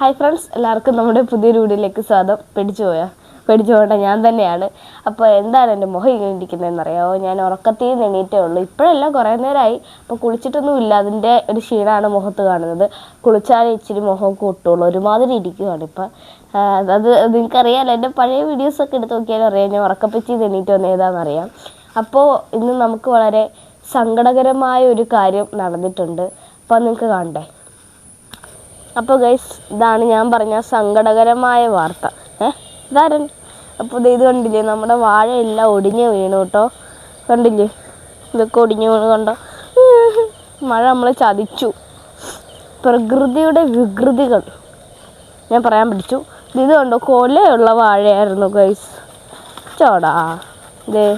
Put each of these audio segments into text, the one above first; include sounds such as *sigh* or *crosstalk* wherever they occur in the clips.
Hi friends എല്ലാവർക്കും നമ്മുടെ പുതിയൊരു വീഡിയോയിലേക്ക് സ്വാഗതം. പിടിച്ചു പോയാ? പിടിച്ചു പോകട്ടെ ഞാൻ തന്നെയാണ്. അപ്പോൾ എന്താണ് എന്റെ മുഖം ഇങ്ങനെ ഞാൻ ഉറക്കത്തിൽ നിന്ന് എണീറ്റേ ഉള്ളൂ. ഇപ്പോഴല്ല കുറേ നേരമായി. അപ്പോൾ കുളിച്ചിട്ടൊന്നുമില്ല അതിന്റെ ഒരു ക്ഷീണമാണ് മുഖത്ത് കാണുന്നത്. കുളിച്ചാലേ ഇച്ചിരി മുഖം കൂട്ടുള്ളൂ. ഒരുമാതിരി ഇരിക്കുവാണ് ഇപ്പം. അത് നിങ്ങൾക്കറിയാമല്ലോ എന്റെ പഴയ വീഡിയോസൊക്കെ എടുത്ത് നോക്കിയാലും അറിയാം. ഞാൻ ഉറക്കപ്പിച്ച് എണീറ്റ് വന്ന അപ്പോൾ ഇന്ന് നമുക്ക് വളരെ സങ്കടകരമായ ഒരു കാര്യം നടന്നിട്ടുണ്ട്. അപ്പോൾ നിങ്ങൾക്ക് കാണണ്ടേ? അപ്പോൾ ഗൈസ് ഇതാണ് ഞാൻ പറഞ്ഞ സങ്കടകരമായ വാർത്ത. ഏ ഇതാരൻ അപ്പോൾ ഇത് കണ്ടില്ലേ നമ്മുടെ വാഴയെല്ലാം ഒടിഞ്ഞ് വീണു കേട്ടോ. കണ്ടില്ലേ? ഇതൊക്കെ ഒടിഞ്ഞ് വീണ് കണ്ടോ? മഴ നമ്മളെ ചതിച്ചു. പ്രകൃതിയുടെ വികൃതികൾ. ഞാൻ പറയാൻ പഠിച്ചു. ഇത് കണ്ടോ കൊലയുള്ള വാഴയായിരുന്നു ഗൈസ് ചോടാ ഇതേ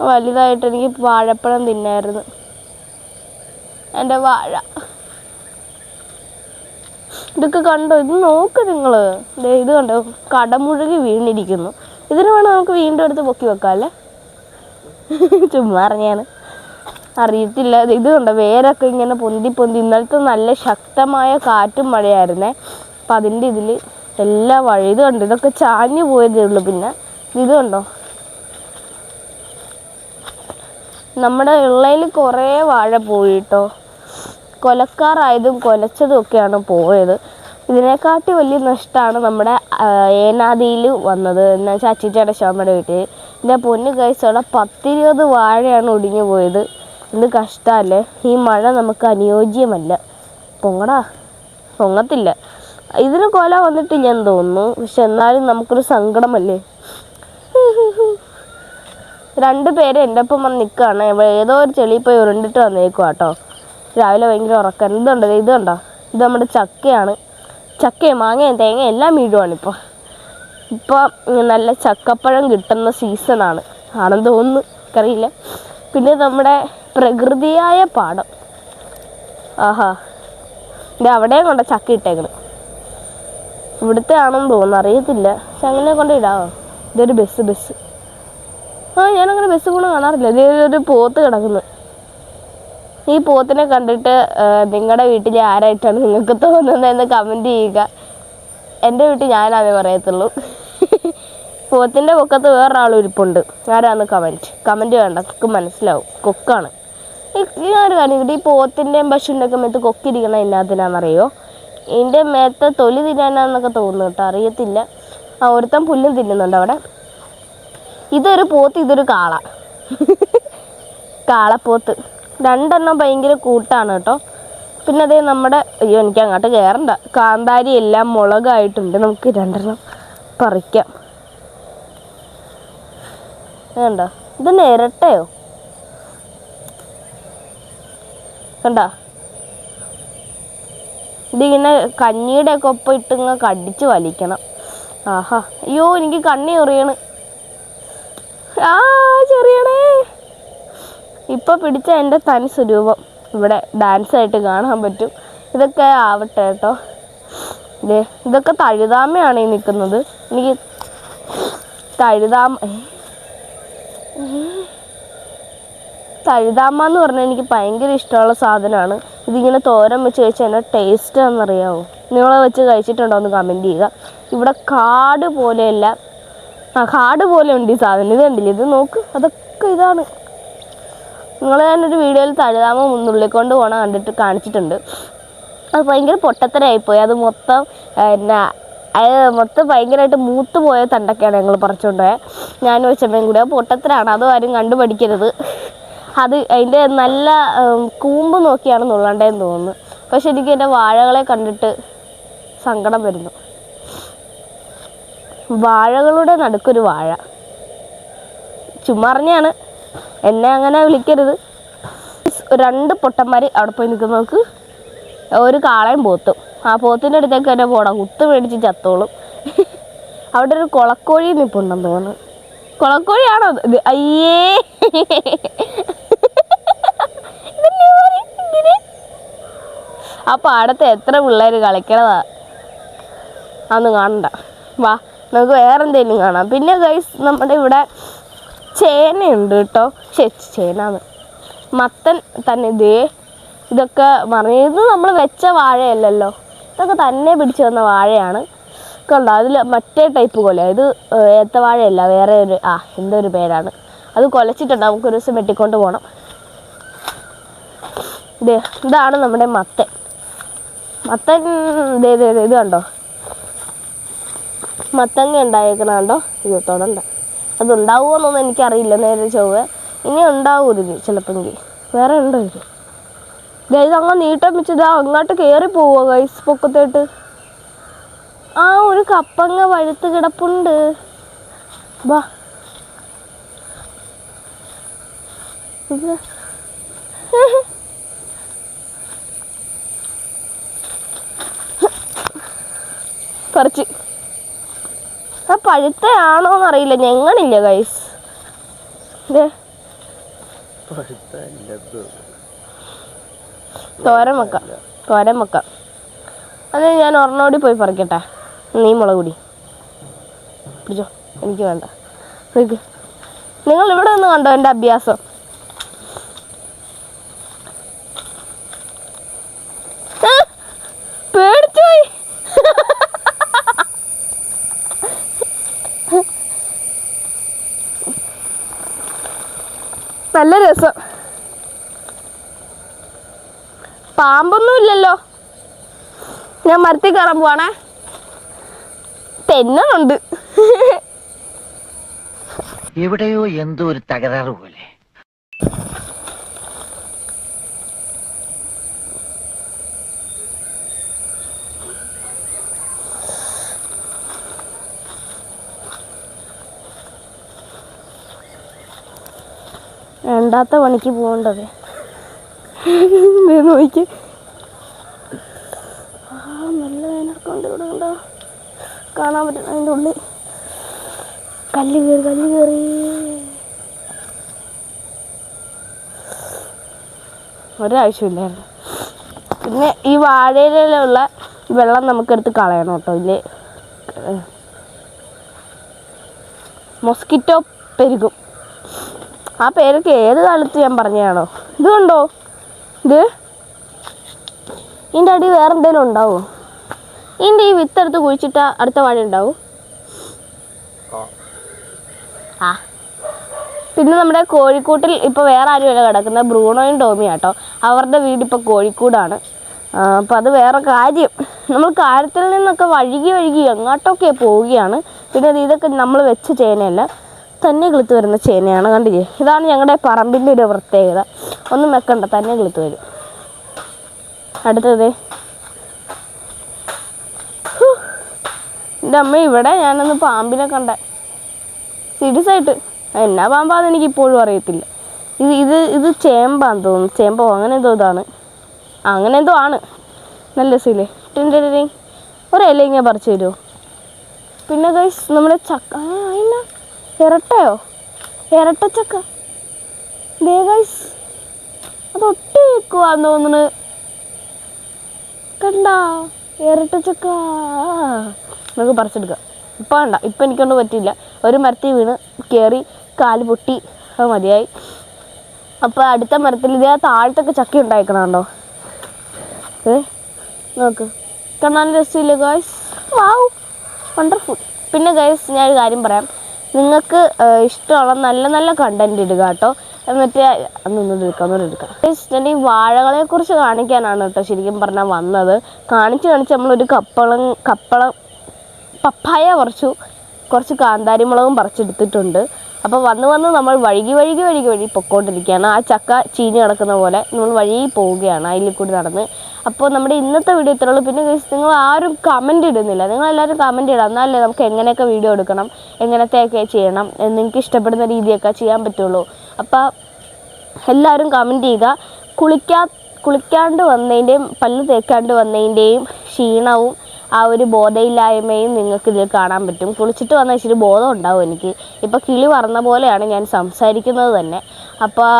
വലുതായിട്ട് എനിക്ക് വാഴപ്പഴം തിന്നായിരുന്നു. എന്റെ വാഴ. ഇതൊക്കെ കണ്ടോ? ഇത് നോക്ക് നിങ്ങൾ ഇത് കണ്ടോ? കടമുഴുകി വീണിരിക്കുന്നു. ഇതിന് വേണം നമുക്ക് വീണ്ടും എടുത്ത് പൊക്കി വെക്കാം അല്ലേ? *laughs* ചുമ്മാ അറിഞ്ഞാണ് അറിയത്തില്ല. ഇത് കണ്ടോ? വേരൊക്കെ ഇങ്ങനെ പൊന്തി പൊന്തി ഇന്നലത്തെ നല്ല ശക്തമായ കാറ്റും മഴയായിരുന്നേ. അപ്പം അതിന്റെ ഇതിൽ എല്ലാ വഴി ഇത് കണ്ടോ? ഇതൊക്കെ ചാഞ്ഞു പോയതേ ഉള്ളൂ പിന്നെ. ഇത് കണ്ടോ? നമ്മുടെ ഉള്ളതിൽ കുറേ വാഴ പോയി കേട്ടോ കൊലക്കാറായതും കൊലച്ചതും ഒക്കെയാണ് പോയത്. ഇതിനെക്കാട്ടി വലിയ നഷ്ടമാണ് നമ്മുടെ ഏനാദിയിൽ വന്നത്. എന്ന് വെച്ചാൽ അച്ചിച്ചയുടെ ശോമയുടെ വീട്ടിൽ. എന്റെ പൊന്ന് കഴിച്ചോടെ പത്തിരുപത് വാഴയാണ് ഒടിഞ്ഞു പോയത്. എന്ത് കഷ്ടമല്ലേ? ഈ മഴ നമുക്ക് അനുയോജ്യമല്ല. പൊങ്ങടാ. പൊങ്ങത്തില്ല. ഇതിന് കൊല ഞാൻ തോന്നുന്നു. പക്ഷെ എന്നാലും നമുക്കൊരു സങ്കടമല്ലേ? രണ്ട് പേര് എന്റെ ഒപ്പം വന്ന് നിൽക്കുകയാണ്. ഏതോ ഒരു ചെളി പോയി ഉരുണ്ടിട്ട് വന്നേക്കുക കേട്ടോ. രാവിലെ ഭയങ്കര ഉറക്കം. ഇതുണ്ട് ഇതുണ്ടോ ഇത് നമ്മുടെ ചക്കയാണ്. ചക്കയും മാങ്ങയും തേങ്ങയും എല്ലാം വീഴുവാണ് ഇപ്പോൾ നല്ല ചക്കപ്പഴം കിട്ടുന്ന സീസണാണ് ആണെന്ന് തോന്നുന്നു. എനിക്കറിയില്ല. പിന്നെ നമ്മുടെ പ്രകൃതിയായ പാടം. ആഹാ. ഇത് അവിടെയും കൊണ്ട ചക്ക ഇട്ടേക്കണം. ഇവിടുത്തെ ആണെന്ന് തോന്നുന്നു. അറിയത്തില്ല. പക്ഷെ അങ്ങനെ കൊണ്ട് ഇടാവോ? ഇതൊരു ബസ് ബസ്. ആ ഞാനങ്ങനെ ബസ് പോകണം കാണാറില്ല. ഇതൊരു പോത്ത് കിടക്കുന്നു. ഈ പോത്തിനെ കണ്ടിട്ട് നിങ്ങളുടെ വീട്ടിൽ ആരായിട്ടാണ് നിങ്ങൾക്ക് തോന്നുന്നതെന്ന് കമന്റ് ചെയ്യുക. എന്റെ വീട്ടിൽ ഞാനാണേ പറയത്തുള്ളൂ. പോത്തിന്റെ പൊക്കത്ത് വേറൊരാൾ ഇരിപ്പുണ്ട്. ആരാന്ന് കമന്റ് കമന്റ് വേണ്ട കൊക്ക് മനസ്സിലാവും. കൊക്കാണ്. ഒരു കാര്യം ഇവിടെ ഈ പോത്തിന്റെയും പശുവിന്റെ ഒക്കെ മേത്ത് കൊക്കിരിക്കണ എന്നാത്തിനാണെന്നറിയോ ഇതിന്റെ മേത്തെ തൊലി തിന്നാനാന്നൊക്കെ തോന്നുന്നു കേട്ടോ. അറിയത്തില്ല. ആ ഒരുത്തൻ പുല്ലും തിന്നുന്നുണ്ട് അവിടെ. ഇതൊരു പോത്ത് ഇതൊരു കാള. കാളപ്പോത്ത് രണ്ടെണ്ണം ഭയങ്കര കൂട്ടാണ് കേട്ടോ. പിന്നെ അതേ നമ്മുടെ അയ്യോ എനിക്ക് അങ്ങോട്ട് കയറണ്ട കാന്താരി എല്ലാം മുളകായിട്ടുണ്ട്. നമുക്ക് രണ്ടെണ്ണം പറിക്കാം. വേണ്ട. ഇത് നേരട്ടയോ കണ്ട ഇതിങ്ങനെ കഞ്ഞിയുടെ ഒക്കെ ഒപ്പം ഇട്ട് ഇങ്ങനെ കടിച്ച് വലിക്കണം. ആഹാ. അയ്യോ എനിക്ക് കണ്ണി എറിയണ്. ആ ചെറിയണേ. ഇപ്പോൾ പിടിച്ച എന്റെ തനി സ്വരൂപം. ഇവിടെ ഡാൻസ് ആയിട്ട് കാണാൻ പറ്റും. ഇതൊക്കെ ആവട്ടെ കേട്ടോ. ഇതേ ഇതൊക്കെ തഴുതാമയാണ് ഈ നിൽക്കുന്നത് എനിക്ക് തഴുതാമ തഴുതാമ എന്ന് പറഞ്ഞാൽ എനിക്ക് ഭയങ്കര ഇഷ്ടമുള്ള സാധനമാണ്. ഇതിങ്ങനെ തോരൻ വെച്ച് കഴിച്ചാൽ എന്റെ ടേസ്റ്റ് എന്നറിയാമോ നിങ്ങൾ വെച്ച് കഴിച്ചിട്ടുണ്ടോ എന്ന് കമന്റ് ചെയ്യുക. ഇവിടെ കാട് പോലെയല്ല ആ കാട് പോലെ ഉണ്ട് ഈ സാധനം. ഇത് കണ്ടില്ലേ? ഇത് നോക്ക്. അതൊക്കെ ഇതാണ്. നിങ്ങൾ ഞാനൊരു വീഡിയോയിൽ തഴുതാമ നുള്ളിക്കൊണ്ട് പോണ കണ്ടിട്ട് കാണിച്ചിട്ടുണ്ട്. അത് ഭയങ്കര പൊട്ടത്തരായിപ്പോയി. അത് മൊത്തം എന്നാ അത് മൊത്തം ഭയങ്കരമായിട്ട് മൂത്ത് പോയ തണ്ടൊക്കെയാണ് ഞങ്ങൾ ഞാൻ ഞാനും വെച്ചമ്മയും കൂടി. പൊട്ടത്തരാണ്. അതും ആരും കണ്ടുപഠിക്കരുത്. അത് അതിന്റെ നല്ല കൂമ്പ് നോക്കിയാണ് നുള്ളണ്ടേന്ന് തോന്നുന്നു. പക്ഷെ എനിക്ക് എന്റെ വാഴകളെ കണ്ടിട്ട് സങ്കടം വരുന്നു. വാഴകളുടെ നടുക്കൊരു വാഴ. ചുമ്മാ അറിഞ്ഞാണ്. എന്നെ അങ്ങനെ വിളിക്കരുത്. രണ്ട് പൊട്ടന്മാർ അവിടെ പോയി നിൽക്കുന്ന നോക്ക് ഒരു കാളയും പോത്തും. ആ പോത്തിന്റെ അടുത്തേക്ക് തന്നെ പോടാം കുത്ത് മേടിച്ച് ചത്തോളും. അവിടെ ഒരു കുളക്കോഴി നിൽപ്പുണ്ടെന്ന് തോന്നുന്നു. കുളക്കോഴിയാണോ അയ്യേ. ആ പാടത്ത് എത്ര പിള്ളേർ കളിക്കണതാ? അന്ന് കാണണ്ട. വാ നമുക്ക് വേറെ എന്തെങ്കിലും കാണാം. പിന്നെ ഗൈസ് നമ്മുടെ ഇവിടെ ചേനയുണ്ട് കേട്ടോ. ചേച്ചി ചേനാന്ന് മത്തൻ തന്നെ ഇതേ ഇതൊക്കെ മറിയത് നമ്മൾ വെച്ച വാഴയല്ലല്ലോ. ഇതൊക്കെ തന്നെ പിടിച്ചു വന്ന വാഴയാണ്. കണ്ടോ അതിൽ മറ്റേ ടൈപ്പ് കൊല ഇത് ഏത്ത ഏത്തവാഴയല്ല വേറെ ഒരു ആ എന്തോ ഒരു പേരാണ്. അത് കൊലച്ചിട്ടുണ്ട്. നമുക്കൊരു ദിവസം വെട്ടിക്കൊണ്ട് പോകണം ഇതേ ഇതാണ് നമ്മുടെ മത്തൻ. മത്തൻ ഇതേ ഇത് കണ്ടോ? മത്തങ്ങ ഉണ്ടായേക്കണ കണ്ടോ? ഇത് തൊടണ്ട. അത് ഉണ്ടാവുമോന്നൊന്നും എനിക്കറിയില്ല നേരെ ചൊവ്വ. ഇനി ഉണ്ടാവും ഇത് ചിലപ്പെങ്കിൽ വേറെ ഉണ്ടോ ഇത്? ഇത് അങ്ങ് നീട്ടം വെച്ച് ഇതാ അങ്ങോട്ട് കയറി പോവുക ഗൈസ് പൊക്കത്തോട്ട്. ആ ഒരു കപ്പങ്ങ വഴുത്ത് കിടപ്പുണ്ട്. വാ. ഇത്. *laughs* കുറച്ച് ആ പഴുത്തയാണോ എന്നറിയില്ല ഞങ്ങളില്ല ഗൈസ് തോരൻ വെക്കാം. തോരൻ വെക്കാം. അത് ഞാൻ ഒരെണ്ണോടി പോയി പറിക്കട്ടെ. നീ മുളക് പൊടി. പിടിച്ചോ. എനിക്ക് വേണ്ട. നിങ്ങൾ ഇവിടെ നിന്ന് കണ്ടോ എന്റെ അഭ്യാസം ആ, പേടിച്ചു പോയി നല്ല രസം. പാമ്പൊന്നും ഇല്ലല്ലോ ഞാൻ മരത്തിൽ കയറാൻ പോവാണേ. തെന്നുണ്ട് എവിടെയോ എന്തോ ഒരു തകരാറ് പോലെ. വേണ്ടാത്ത പണിക്ക് പോകണ്ടത്. നോക്കി. ആ നല്ല വേനൽക്കൊണ്ട് ഇവിടെ ഉണ്ടോ കാണാൻ പറ്റും അതിന്റെ ഉള്ളിൽ. കല്ല് കയറി കല്ല് കയറി. ഒരാവശ്യമില്ലായിരുന്നു. പിന്നെ ഈ വാഴയിലുള്ള വെള്ളം നമുക്കെടുത്ത് കളയണം കേട്ടോ. ഇല്ലേ? മൊസ്കിറ്റോ പെരുകും. ആ പേരൊക്കെ ഏത് കാലത്ത് ഞാൻ പറഞ്ഞതാണോ? ഇത് കണ്ടോ? ഇത്? ഇതിന്റെ അടി വേറെ എന്തെങ്കിലും ഉണ്ടാവോ? ഇതിന്റെ ഈ വിത്തെടുത്ത് കുഴിച്ചിട്ട് അടുത്ത വാഴ ഉണ്ടാവും. ആ. പിന്നെ നമ്മുടെ കോഴിക്കൂട്ടിൽ ഇപ്പോൾ വേറെ ആരുമല്ല കിടക്കുന്നത്. ബ്രൂണോയും ടോമിയും കേട്ടോ അവരുടെ വീട് ഇപ്പോൾ കോഴിക്കൂടാണ്. അപ്പം അത് വേറെ കാര്യം. നമ്മൾ കാര്യത്തിൽ നിന്നൊക്കെ വഴുകി വഴുകി എങ്ങോട്ടൊക്കെ പോവുകയാണ്. പിന്നെ അത് ഇതൊക്കെ നമ്മൾ വെച്ച് ചേനയല്ല. തന്നെ കിളുത്ത് വരുന്ന ചേനയാണ് കണ്ടില്ലേ? ഇതാണ് ഞങ്ങളുടെ പറമ്പിന്റെ ഒരു പ്രത്യേകത. ഒന്നും വെക്കണ്ട തന്നെ കിളുത്ത് വരും. അടുത്തത്. എന്റെ അമ്മ ഇവിടെ ഞാനൊന്ന് പാമ്പിനെ കണ്ട. സീരിയസ് ആയിട്ട് എന്നാ പാമ്പാന്ന് എനിക്ക് ഇപ്പോഴും അറിയത്തില്ല. ഇത് ഇത് ഇത് ചേമ്പാന്ന് തോന്നുന്നു. ചേമ്പോ അങ്ങനെ എന്തോ ഇതാണ്. അങ്ങനെ എന്തോ ആണ്. നല്ല സീലേ ഒരു ഇല ഇങ്ങനെ പറിച്ചു തരുമോ പിന്നെ നമ്മുടെ ചക്ക. അതിന ഇരട്ടയോ? ഇരട്ടച്ചക്ക ദേ ഗൈസ് അത് ഒട്ടി വെക്കുവാന്ന് തോന്നുന്നു. കണ്ട? ഇരട്ടച്ചക്ക നമുക്ക് പറിച്ചെടുക്കാം. ഇപ്പം വേണ്ട ഇപ്പം എനിക്കൊണ്ട് പറ്റില്ല ഒരു മരത്തിൽ വീണ് കയറി കാൽ പൊട്ടി അത് മതിയായി. അപ്പോൾ അടുത്ത മരത്തിൽ ഇതേ താഴത്തൊക്കെ ചക്ക ഉണ്ടായിക്കണോ ഏ? നോക്ക്. കാണാൻ രസമില്ല ഗോയ്സ് വണ്ടർഫുൾ പിന്നെ ഗൈസ് ഞാനൊരു കാര്യം പറയാം. നിങ്ങൾക്ക് ഇഷ്ടമുള്ള നല്ല നല്ല കണ്ടന്റ് ഇടുക കേട്ടോ. എന്നിട്ട് അന്നൊന്നും എടുക്കാം ഒന്നും എടുക്കാം. ഈ വാഴകളെ കുറിച്ച് കാണിക്കാനാണ് കേട്ടോ ശരിക്കും പറഞ്ഞാൽ വന്നത്. കാണിച്ച് കാണിച്ച് നമ്മളൊരു കപ്പളം കപ്പളം പപ്പായ കുറച്ചു കുറച്ച് കാന്താരി മുളകും പറിച്ചെടുത്തിട്ടുണ്ട്. അപ്പോൾ വന്ന് വന്ന് നമ്മൾ വഴുകി വഴുകി വഴുകി വഴുകി പൊക്കോണ്ടിരിക്കുകയാണ്. ആ ചക്ക ചീഞ്ഞ് കിടക്കുന്ന പോലെ നമ്മൾ വഴി പോവുകയാണ് അതിൽ കൂടി നടന്ന്. അപ്പോൾ നമ്മുടെ ഇന്നത്തെ വീഡിയോ ഇത്രയുള്ളൂ പിന്നെ നിങ്ങൾ ആരും കമന്റ് ഇടുന്നില്ല. നിങ്ങൾ എല്ലാവരും കമന്റ് ഇടാം എന്നാലേ നമുക്ക് എങ്ങനെയൊക്കെ വീഡിയോ എടുക്കണം എങ്ങനത്തെയൊക്കെ ചെയ്യണം നിങ്ങൾക്ക് ഇഷ്ടപ്പെടുന്ന രീതിയൊക്കെ ചെയ്യാൻ പറ്റുള്ളൂ. അപ്പോൾ എല്ലാവരും കമന്റ് ചെയ്യുക. കുളിക്കാ കുളിക്കാണ്ട് വന്നതിന്റെയും പല്ല് തേക്കാണ്ട് വന്നതിന്റെയും ക്ഷീണവും ആ ഒരു ബോധയില്ലായ്മയും നിങ്ങൾക്ക് ഇതിൽ കാണാൻ പറ്റും. കുളിച്ചിട്ട് വന്ന ഇച്ചിരി ബോധം ഉണ്ടാവും എനിക്ക്. ഇപ്പോൾ കിളി പറഞ്ഞ പോലെയാണ് ഞാൻ സംസാരിക്കുന്നത് തന്നെ. അപ്പോൾ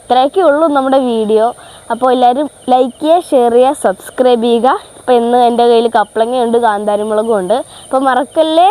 ഇത്രയൊക്കെ ഉള്ളൂ നമ്മുടെ വീഡിയോ. അപ്പോൾ എല്ലാവരും ലൈക്ക് ചെയ്യുക ഷെയർ ചെയ്യുക സബ്സ്ക്രൈബ് ചെയ്യുക. അപ്പോൾ ഇന്ന് എന്റെ കയ്യിൽ കപ്പളങ്ങയുണ്ട് കാന്താരിമുളകും ഉണ്ട്. അപ്പോൾ മറക്കല്ലേ?